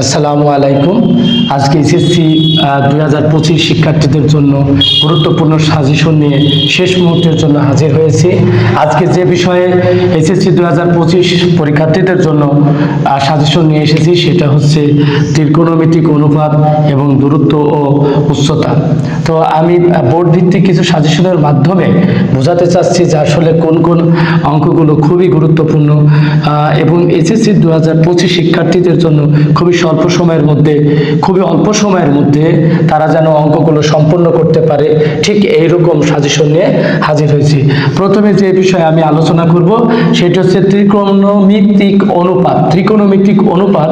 আসসালামু আলাইকুম। আজকে এসএসসি দুই হাজার পঁচিশ শিক্ষার্থীদের জন্য গুরুত্বপূর্ণ সাজেশন নিয়ে শেষ মুহূর্তের জন্য হাজির হয়েছি। আজকে যে বিষয়ে এসএসসি দুই হাজার পঁচিশ পরীক্ষার্থীদের জন্য সাজেশন নিয়ে এসেছি, সেটা হচ্ছে ত্রিকোণমিতিক অনুপাত এবং দূরত্ব ও উচ্চতা। তো আমি বোর্ড ভিত্তিক কিছু সাজেশনের মাধ্যমে বোঝাতে চাচ্ছি যে আসলে কোন কোন অঙ্কগুলো খুবই গুরুত্বপূর্ণ এবং এসএসসি দু হাজার পঁচিশ শিক্ষার্থীদের জন্য খুবই স্বল্প সময়ের মধ্যে, খুবই অল্প সময়ের মধ্যে তারা যেন অঙ্কগুলো সম্পন্ন করতে পারে। ঠিক এইরকম সাজেশন নিয়ে হাজির হয়েছি। প্রথমে যে বিষয়ে আমি আলোচনা করব, সেটা হচ্ছে ত্রিকোণমিত্তিক অনুপাত ত্রিকোণমিত্তিক অনুপাত।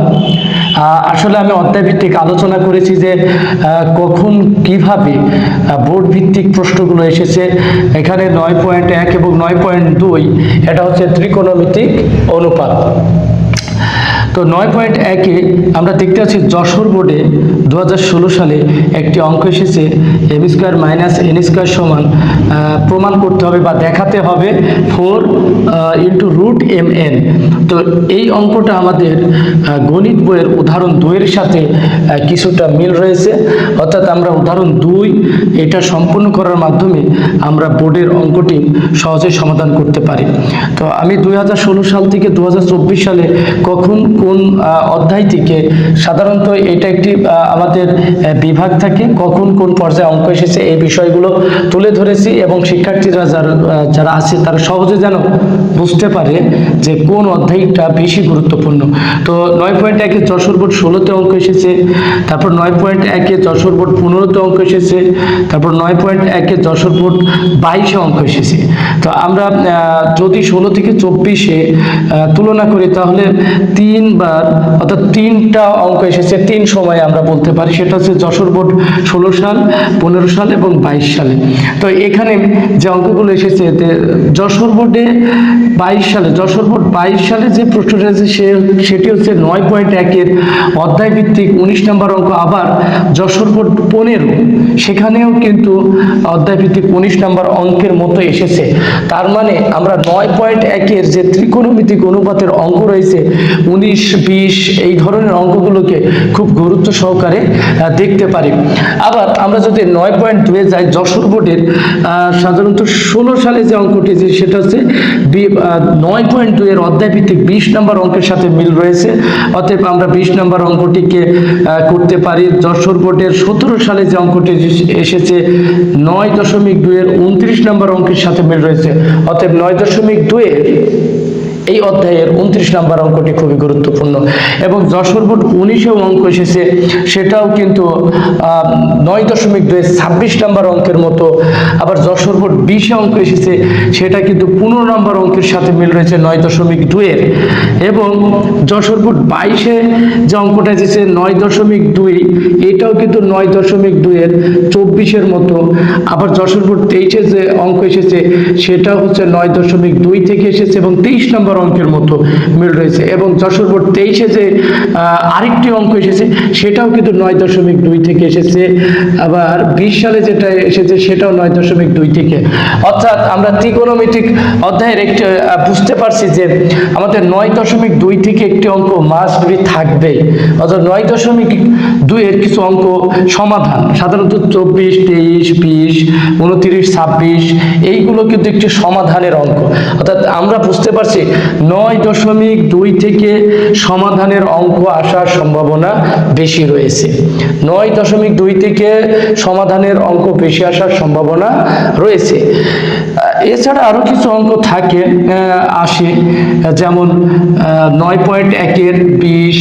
আসলে আমি অধ্যায় ভিত্তিক আলোচনা করেছি যে কখন কীভাবে বোর্ড ভিত্তিক প্রশ্নগুলো এসেছে। এখানে নয় পয়েন্ট এক এবং নয় পয়েন্ট দুই এটা হচ্ছে ত্রিকোণমিতিক অনুপাত। তো নয় পয়েন্ট একে আমরা দেখতে পাচ্ছি যশোর বোর্ডে দু হাজার ষোলো সালে একটি অঙ্ক এসেছে M square minus N square সমান প্রমাণ করতে হবে বা দেখাতে হবে four into root M N তো এই অঙ্কটা আমাদের গণিত বইয়ের উদাহরণ দুইয়ের সাথে কিছুটা মিল রয়েছে। অর্থাৎ আমরা উদাহরণ দুই এটা সম্পূর্ণ করার মাধ্যমে আমরা বোর্ডের অঙ্কটি সহজে সমাধান করতে পারি। তো আমি দু হাজার ষোলো সাল থেকে দু হাজার চব্বিশ সালে কখন কোন অধ্যায় থেকে সাধারণত এটা একটি আমাদের বিভাগ থাকে, কখন কোন পর্যায়ে অঙ্ক এসেছে, এই বিষয়গুলো তুলে ধরেছি এবং শিক্ষার্থীরা যারা যারা আছে তারা সহজে যেন বুঝতে পারে যে কোন অধ্যায়টা বেশি গুরুত্বপূর্ণ। তো নয় পয়েন্ট একে যশোর বোর্ড ষোলোতে অঙ্ক এসেছে, তারপর নয় পয়েন্ট একে যশোর বোর্ড পনেরোতে অঙ্ক এসেছে, তারপর নয় পয়েন্ট একে যশোর বোর্ড বাইশে অঙ্ক এসেছে। তো আমরা যদি ষোলো থেকে চব্বিশে তুলনা করি তাহলে তিনবার, অর্থাৎ তিনটা অঙ্ক এসেছে, তিন সময় আমরা বলতে পারি। সেটা হচ্ছে যশোর বোর্ড ষোলো সাল, পনেরো সাল এবং বাইশ সালে। তো এখানে যে অঙ্কগুলো এসেছে যশোর বোর্ডে বাইশ সালে, যশোর বোর্ড বাইশ সালে যে প্রশ্নটা আছে, সে সেটি হচ্ছে নয় পয়েন্ট একের অধ্যায় ভিত্তিক উনিশ নম্বর অঙ্ক। আবার যশোর বোর্ড পনেরো, সেখানেও কিন্তু অধ্যায় ভিত্তিক উনিশ নম্বর অঙ্কের মতো এসেছে। তার মানে আমরা নয় পয়েন্ট একের যে ত্রিকোণমিতিক অনুপাতের অঙ্ক রয়েছে, উনিশ বিশ এই ধরনের অঙ্কগুলোকে খুব গুরুত্ব সহকারে দেখতে পারি। আবার আমরা যদি নয় পয়েন্ট দুয়ে যাই, যশোর বোর্ডের সাধারণত ষোলো সালে যে অঙ্কটি যে সেটা হচ্ছে নয় পয়েন্ট দুইয়ের অধ্যায় ভিত্তিক বিশ নম্বর অঙ্কের সাথে মিল রয়েছে। অতএব আমরা বিশ নম্বর অঙ্কটিকে করতে পারি। যশোর বোর্ডের সতেরো সালে যে অঙ্কটি এসেছে, নয় দশমিক দুইয়ের উনত্রিশ নম্বর অঙ্কের সাথে মিল রয়েছে। অতএব নয় দশমিক দুইয়ের এই অধ্যায়ের উনত্রিশ নম্বর অঙ্কটি খুবই গুরুত্বপূর্ণ। এবং যশোর বোর্ড উনিশেও অঙ্ক এসেছে, সেটাও কিন্তু নয় দশমিক দুই ছাব্বিশ নম্বর অঙ্কের মতো। আবার যশোর বোর্ড বিশে অঙ্ক এসেছে, সেটা কিন্তু পনেরো নম্বর অঙ্কের সাথে মিল রয়েছে নয় দশমিক দুইয়ের এবং যশোর বোর্ড বাইশে যে অঙ্কটা এসেছে, নয় দশমিক দুই, এটাও কিন্তু নয় দশমিক দুইয়ের চব্বিশের মতো। আবার যশোর বোর্ড তেইশে যে অঙ্ক এসেছে, সেটাও হচ্ছে নয় দশমিক দুই থেকে এসেছে এবং তেইশ নম্বর অঙ্কের মতো মিল রয়েছে এবং যশোর বোর্ড তেইশে যে আরেকটি অঙ্ক এসেছে, সেটাও কিন্তু নয় দশমিক দুই থেকে এসেছে। আবার বিশ সালে যেটা এসেছে, সেটাও নয় দশমিক দুই থেকে। অর্থাৎ আমরা ত্রিকোণমিতিক অধ্যায়ের একটি বুঝতে পারছি যে আমাদের নয় দশমিক দুই থেকে একটি অঙ্ক মাস্ট বি থাকবেই। অর্থাৎ নয় দশমিক দুইয়ের কিছু অঙ্ক সমাধান, সাধারণত চব্বিশ, তেইশ, বিশ, উনত্রিশ, ছাব্বিশ, এইগুলো কিন্তু একটি সমাধানের অঙ্ক। অর্থাৎ আমরা বুঝতে পারছি নয় দশমিক দুই থেকে সমাধানের অঙ্ক আসার সম্ভাবনা বেশি রয়েছে। নয় দশমিক দুই থেকে সমাধানের অঙ্ক বেশি আসার সম্ভাবনা রয়েছে। এছাড়া আরও কিছু অঙ্ক থাকে আসে, যেমন নয় পয়েন্ট একের বিশ,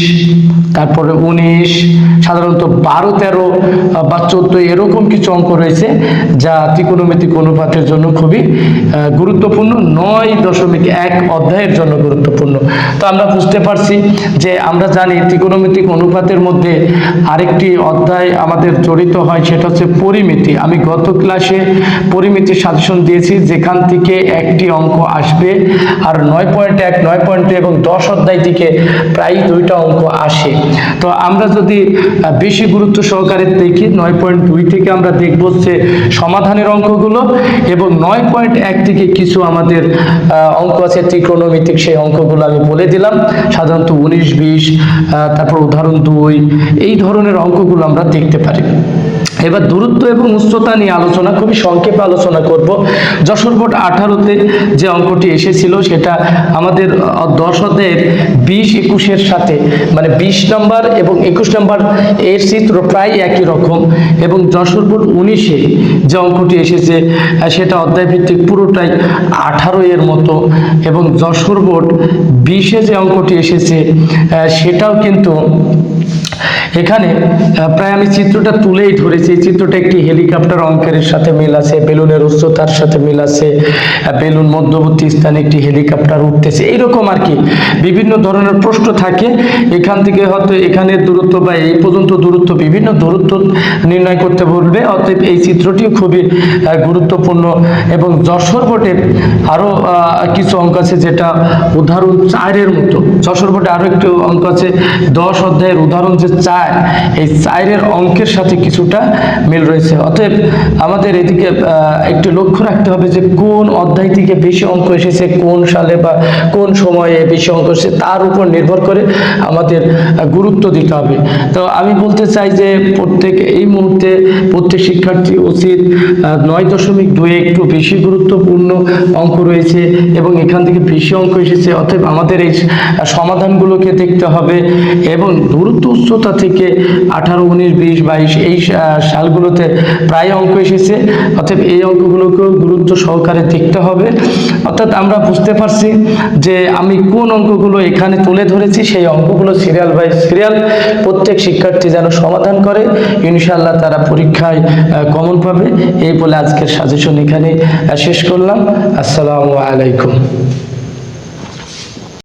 তারপরে উনিশ, সাধারণত বারো, তেরো বা চোদ্দ, এরকম কিছু অঙ্ক রয়েছে যা ত্রিকোণমিতিক অনুপাতের জন্য খুবই গুরুত্বপূর্ণ। নয় দশমিক এক অধ্যায়ের জন্য গুরুত্বপূর্ণ। তো আমরা বুঝতে পারছি যে আমরা জানি ত্রিকোণমিতিক অনুপাতের মধ্যে আরেকটি অধ্যায় আমাদের জড়িত হয়, সেটা হচ্ছে পরিমিতি। আমি গত ক্লাসে পরিমিতির সাজেশন দিয়েছি, যেখান থেকে একটি অঙ্ক আসবে আর নয় পয়েন্ট এক, নয় পয়েন্ট এবং দশ অধ্যায় থেকে প্রায় দুইটা অঙ্ক আসে। তো আমরা যদি বেশি গুরুত্ব সহকারে দেখি, নয় পয়েন্ট দুই থেকে আমরা দেখব যে সমাধানের অঙ্কগুলো এবং নয় পয়েন্ট এক থেকে কিছু আমাদের অঙ্ক আছে ত্রিকোণমিতি জ্যামিতিক সেই অঙ্কগুলো আমি বলে দিলাম। সাধারণত উনিশ, বিশ তারপর উদাহরণ দুই, এই ধরনের অঙ্কগুলো আমরা দেখতে পারি। এবার দূরত্ব এবং উচ্চতা নিয়ে আলোচনা, খুবই সংক্ষেপে আলোচনা করব। যশোর বোর্ড আঠারোতে যে অঙ্কটি এসেছিল, সেটা আমাদের দশ বিশ একুশের সাথে মানে বিশ নম্বর এবং একুশ নম্বর এর চিত্র প্রায় একই রকম। এবং যশোর বোর্ড উনিশে যে অঙ্কটি এসেছে সেটা অধ্যায় ভিত্তিক পুরোটাই আঠারো এর মতো। এবং যশোর বোর্ড বিশে যে অঙ্কটি এসেছে সেটাও কিন্তু এখানে প্রায় আমি চিত্রটা তুলেই ধরেছি। এই চিত্রটা একটি হেলিকপ্টার অঙ্কের সাথে মিল আছে, বেলুনের উচ্চতার সাথে মিল আছে বেলুন মধ্যবর্তী স্থানে একটি হেলিকপ্টার উঠতেছে। এইরকম আর কি, বিভিন্ন ধরনের প্রশ্ন থাকে। এখান থেকে হয়তো এখানের দূরত্ব বা এই পর্যন্ত দূরত্ব বিভিন্ন দূরত্ব নির্ণয় করতে বলবে। অতএব এই চিত্রটিও খুবই গুরুত্বপূর্ণ এবং যশোর বোর্ডের আরও কিছু অঙ্ক আছে যেটা উদাহরণ চারের মতো। যশোর বোর্ডে আরও একটু অঙ্ক আছে, দশ অধ্যায়ের উদাহরণ যে চার এই চারের অঙ্কের সাথে কিছুটা মিল রয়েছে। অতএব আমাদের এদিকে একটু লক্ষ্য রাখতে হবে যে কোন অধ্যায় থেকে বেশি অঙ্ক এসেছে, কোন সালে বা কোন সময়ে বেশি অঙ্ক এসেছে, তার উপর নির্ভর করে আমাদের গুরুত্ব দিতে হবে। তো আমি বলতে চাই যে প্রত্যেক, এই মুহূর্তে প্রত্যেক শিক্ষার্থী উচিত নয় দশমিক দুই একটু বেশি গুরুত্বপূর্ণ অঙ্ক রয়েছে এবং এখান থেকে বেশি অঙ্ক এসেছে। অতএব আমাদের এই সমাধানগুলোকে দেখতে হবে এবং দূরত্ব উচ্চতা থেকে আঠারো, উনিশ, বিশ, বাইশ এই সালগুলোতে প্রায় অঙ্ক এসেছে। অতএব এই অঙ্কগুলোকেও গুরুত্ব সহকারে দেখতে হবে। অর্থাৎ আমরা বুঝতে পারছি যে আমি কোন অঙ্কগুলো এখানে তুলে ধরেছি, সেই অঙ্কগুলো সিরিয়াল বাই সিরিয়াল প্রত্যেক শিক্ষার্থী যেন সমাধান করে। ইনশাআল্লাহ তারা পরীক্ষায় কমন পাবে। এই বলে আজকের সাজেশন এখানে শেষ করলাম। আসসালামু আলাইকুম।